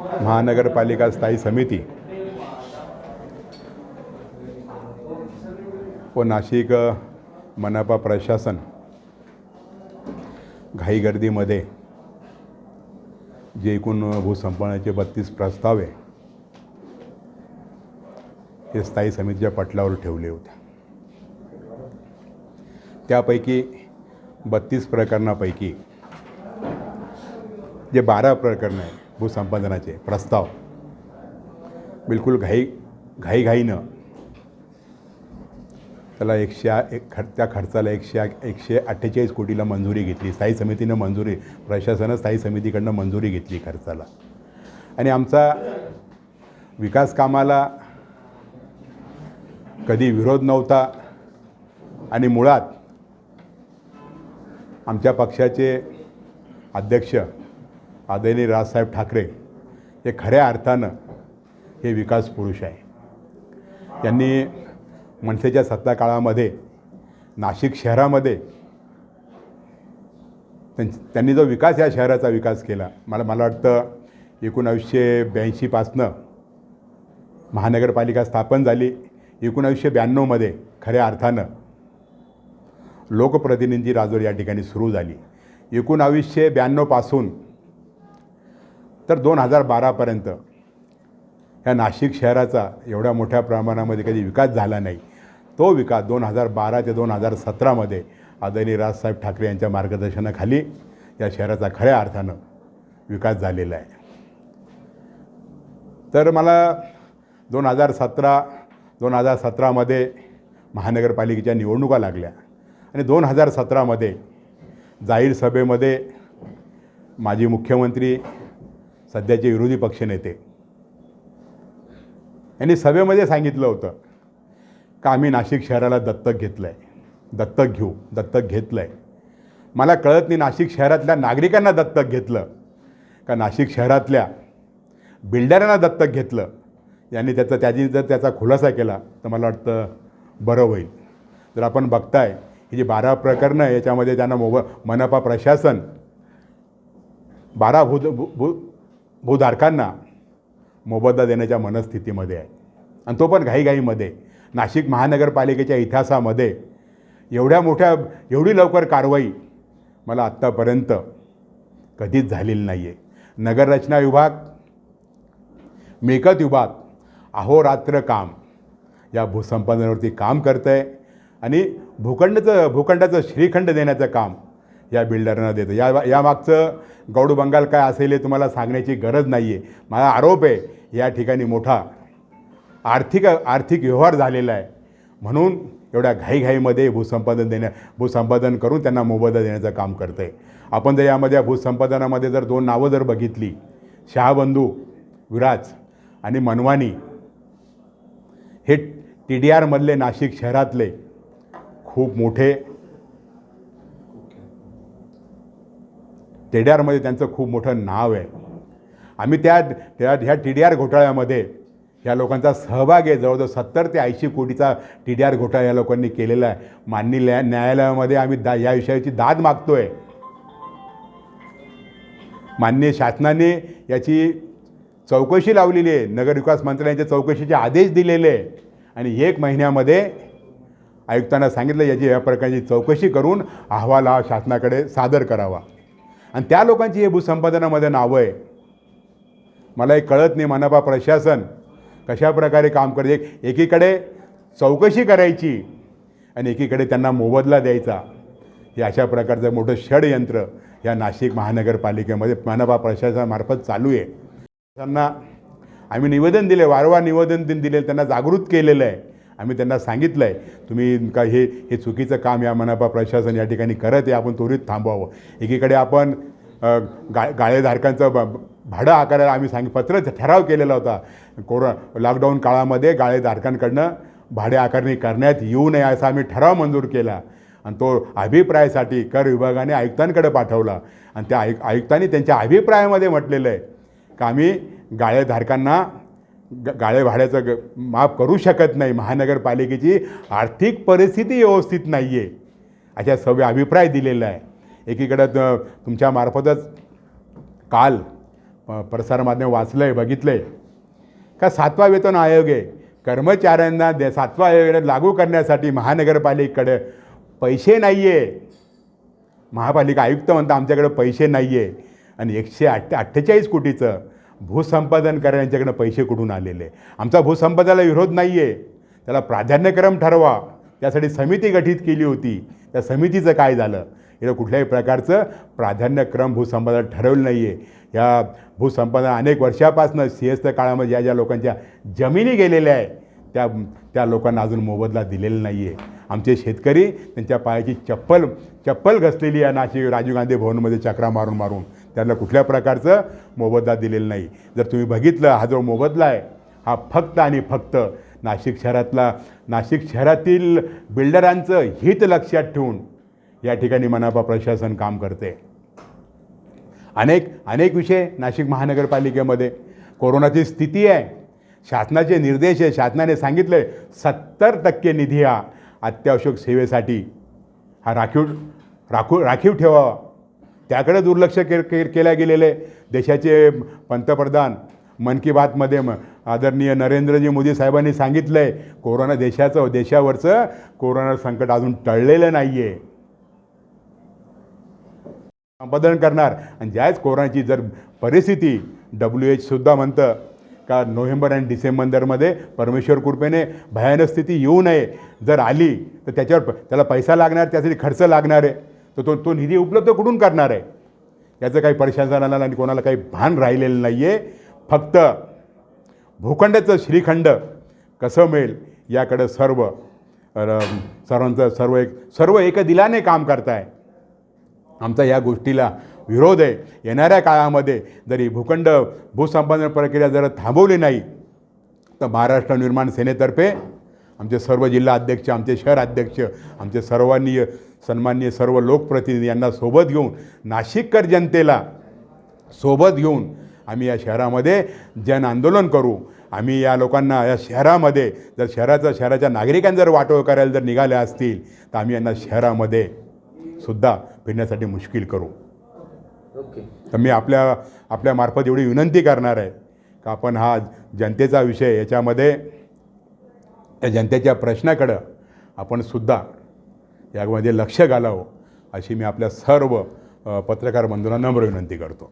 महानगरपालिका स्थायी समिती. व नाशिक अ, मनपा प्रशासन घाईगर्दीमध्ये जे एकूण भूसंपादनाचे बत्तीस प्रस्ताव आहे हे स्थायी समितीच्या पटलावर ठेवले होते. त्यापैकी बत्तीस प्रकरणापैकी जे बारा प्रकरणं आहे भूसंपादनाचे प्रस्ताव. बिलकुल घाई घाईघाईनं त्याला एकशे एक खर्च त्या खर्चाला एकशे एकशे अठ्ठेचाळीस कोटीला मंजुरी घेतली. स्थायी समितीनं मंजुरी प्रशासनानं स्थायी समितीकडनं मंजुरी घेतली खर्चाला. आणि आमचा विकास कामाला कधी विरोध नव्हता आणि मुळात आमच्या पक्षाचे अध्यक्ष आदरणीय राजसाहेब ठाकरे हे खऱ्या अर्थानं हे विकास पुरुष आहे. त्यांनी मनसेच्या सत्ता काळामध्ये नाशिक शहरामध्ये त्यां- त्यांनी जो विकास या शहराचा विकास केला मला मला वाटतं एकोणावीसशे ब्याऐंशीपासनं महानगरपालिका स्थापन झाली. एकोणावीसशे ब्याण्णवमध्ये खऱ्या अर्थानं लोकप्रतिनिधी राजवड या ठिकाणी सुरू झाली. एकोणावीसशे ब्याण्णवपासून तर दोन हजार बारापर्यंत ह्या नाशिक शहराचा एवढ्या मोठ्या प्रमाणामध्ये कधी विकास झाला नाही. तो विकास दोन हजार बारा ते दोन हजार सतरामध्ये आदरणीय राजसाहेब ठाकरे यांच्या मार्गदर्शनाखाली या शहराचा खऱ्या अर्थानं विकास झालेला आहे. तर मला दोन हजार सतरा दोन हजार सतरामध्ये महानगरपालिकेच्या निवडणुका लागल्या आणि दोन हजार सतरामध्ये जाहीर सभेमध्ये माजी मुख्यमंत्री सध्याचे विरोधी पक्षनेते यांनी सभेमध्ये सांगितलं होतं का आम्ही नाशिक शहराला दत्तक घेतलं आहे दत्तक घेऊ दत्तक घेतलं आहे मला कळत नाही नाशिक शहरातल्या नागरिकांना दत्तक घेतलं का नाशिक शहरातल्या बिल्डरांना दत्तक घेतलं. यांनी त्याचा त्याची जर त्याचा खुलासा केला तर मला वाटतं बरं होईल. जर आपण बघताय ही जी बारा प्रकरणं आहे, याच्यामध्ये त्यांना मोब मनपा प्रशासन बारा भू भू भू भूधारकांना मोबदला देण्याच्या मनस्थितीमध्ये आहे. आणि तो पण घाईघाईमध्ये. नाशिक महानगरपालिकेच्या इतिहासामध्ये एवढ्या मोठ्या एवढी लवकर कारवाई मला आत्तापर्यंत कधीच झालेली नाही आहे नगररचना विभाग मेकत विभाग अहोरात्र काम या भूसंपादनावरती काम करतं आहे आणि भूखंडचं भूखंडाचं श्रीखंड देण्याचं काम या बिल्डरना देतं. या यामागचं गौड बंगाल काय असेल हे तुम्हाला सांगण्याची गरज नाही आहे माझा आरोप आहे या ठिकाणी मोठा आर्थिक आर्थिक व्यवहार झालेला आहे. म्हणून एवढ्या घाईघाईमध्ये भूसंपादन देण्या भूसंपादन करून त्यांना मोबदला देण्याचं काम करतं आहे आपण जर यामध्ये भूसंपादनामध्ये जर दोन नावं जर बघितली शहाबंधू विराज आणि मनवानी हे टी डी आरमधले नाशिक शहरातले खूप मोठे टी डी आरमध्ये त्यांचं खूप मोठं नाव आहे. आम्ही त्या त्या ह्या टी डी आर घोटाळ्यामध्ये या लोकांचा सहभाग आहे. जवळजवळ सत्तर ते ऐंशी कोटीचा टी डी आर घोटाळा या लोकांनी केलेला आहे. माननीय न्याय न्यायालयामध्ये आम्ही दा या विषयाची दाद मागतोय. माननीय शासनाने याची चौकशी लावलेली आहे. नगरविकास मंत्र्यांच्या चौकशीचे आदेश दिलेले आहे. आणि एक महिन्यामध्ये आयुक्तांना सांगितलं याची या प्रकारची चौकशी करून अहवाल हा शासनाकडे सादर करावा. आणि त्या लोकांची हे भूसंपादनामध्ये नावं आहे. मला हे कळत नाही मनपा प्रशासन कशा प्रकारे काम करते. एक एकीकडे चौकशी करायची आणि एकीकडे त्यांना मोबदला द्यायचा. हे अशा प्रकारचं मोठं षडयंत्र या नाशिक महानगरपालिकेमध्ये मनपा प्रशासनामार्फत चालू आहे. त्यांना आम्ही निवेदन दिले वारंवार निवेदन दिले त्यांना जागृत केलेलं आहे. आम्ही त्यांना सांगितलं आहे तुम्ही का हे हे चुकीचं काम या मनपा प्रशासन या ठिकाणी करत आहे आपण त्वरित थांबवावं. एकीकडे आपण गा गाळेधारकांचं ब भाडं आकारायला आम्ही सांग पत्र ठराव केलेला होता. कोरो लॉकडाऊन काळामध्ये गाळेधारकांकडनं भाडे आकारणी करण्यात येऊ नये असा आम्ही ठराव मंजूर केला. आणि तो अभिप्रायासाठी कर विभागाने आयुक्तांकडे पाठवला. आणि त्या आयुक आयुक्तांनी त्यांच्या अभिप्रायामध्ये म्हटलेलं आहे का आम्ही गाळेधारकांना ग गाळे भाड्याचं ग माफ करू शकत नाही. महानगरपालिकेची आर्थिक परिस्थिती व्यवस्थित नाही आहे अशा सव्य अभिप्राय दिलेला आहे. एकीकडं तुमच्या मार्फतच काल प- प्रसारमाध्यम वाचलं आहे बघितलं आहे का सातवा वेतन आयोग आहे. कर्मचाऱ्यांना दे सातवा आयोग लागू करण्यासाठी महानगरपालिकेकडे पैसे नाही आहे महापालिका आयुक्त म्हणता आमच्याकडे पैसे नाही आहे आणि एकशे अठ्ठ अठ्ठेचाळीस कोटीचं भूसंपादन करण्याच्याकडे पैसे कुठून आलेले? आमचा भूसंपादनाला विरोध नाही आहे त्याला प्राधान्यक्रम ठरवा. त्यासाठी समिती गठीत केली होती. त्या समितीचं काय झालं? इथं कुठल्याही प्रकारचं प्राधान्यक्रम भूसंपादन ठरवलं नाही आहे या भूसंपादन अनेक वर्षापासून एसच्या काळामध्ये ज्या ज्या लोकांच्या जमिनी गेलेल्या आहे त्या त्या लोकांना अजून मोबदला दिलेला नाही आहे आमचे शेतकरी त्यांच्या पायाची चप्पल चप्पल घसलेली आहे नाशिक राजीव गांधी भवनमध्ये चक्रा मारून मारून. त्यांना कुठल्या प्रकारचं मोबदला दिलेला नाही. जर तुम्ही बघितलं हा जो मोबदला आहे हा फक्त आणि फक्त नाशिक शहरातला नाशिक शहरातील बिल्डरांचं हित लक्षात ठेवून या ठिकाणी मनापा प्रशासन काम करते. अनेक अनेक विषय नाशिक महानगरपालिकेमध्ये. कोरोनाची स्थिती आहे. शासनाचे निर्देश आहे. शासनाने सांगितले सत्तर टक्के निधी हा अत्यावश्यक सेवेसाठी हा राखीव राखू राखीव ठेवावा. त्याकडे दुर्लक्ष के के केल्या गेलेले देशाचे पंतप्रधान मन की बातमध्ये म आदरणीय नरेंद्रजी मोदी साहेबांनी सांगितलं आहे कोरोना देशाचं देशावरचं कोरोना संकट अजून टळलेलं नाही आहे संपादन करणार. आणि ज्याच कोरोनाची जर परिस्थिती डब्ल्यू एचसुद्धा म्हणतं का नोव्हेंबर आणि डिसेंबरमध्ये परमेश्वर कृपेने भयानक स्थिती येऊ नये. जर आली तर त्याच्यावर प- त्याला पैसा लागणार त्यासाठी खर्च लागणार आहे. तर तो तो निधी उपलब्ध कुठून करणार आहे? याचं काही प्रशासनाला आणि कोणाला काही भान राहिलेलं नाही आहे फक्त भूखंडाचं श्रीखंड कसं मिळेल याकडं सर्व सर्वांचं सर्व एक सर्व एक दिलाने काम करताय. आमचा या गोष्टीला विरोध आहे. येणाऱ्या काळामध्ये जरी भूखंड भूसंपादन प्रक्रिया जर थांबवली नाही तर महाराष्ट्र निर्माण सेनेतर्फे आमचे सर्व जिल्हा अध्यक्ष आमचे शहर अध्यक्ष आमचे सर्वांनीय सन्माननीय सर्व लोकप्रतिनिधी यांना सोबत घेऊन नाशिककर जनतेला सोबत घेऊन आम्ही या शहरामध्ये जन आंदोलन करू. आम्ही या लोकांना या शहरामध्ये जर शहराचा शहराच्या नागरिकांनी जर वाटोळ करायला जर निघाले असतील तर आम्ही यांना शहरामध्ये सुद्धा फिरण्यासाठी मुश्किल करू. ओके. तर मी आपल्या आपल्यामार्फत एवढी विनंती करणार आहे का आपण हा जनतेचा विषय याच्यामध्ये या जनतेच्या प्रश्नाकडं आपण सुद्धा यामध्ये लक्ष घालावं अशी मी आपल्या सर्व पत्रकार बंधूंना नम्र विनंती करतो.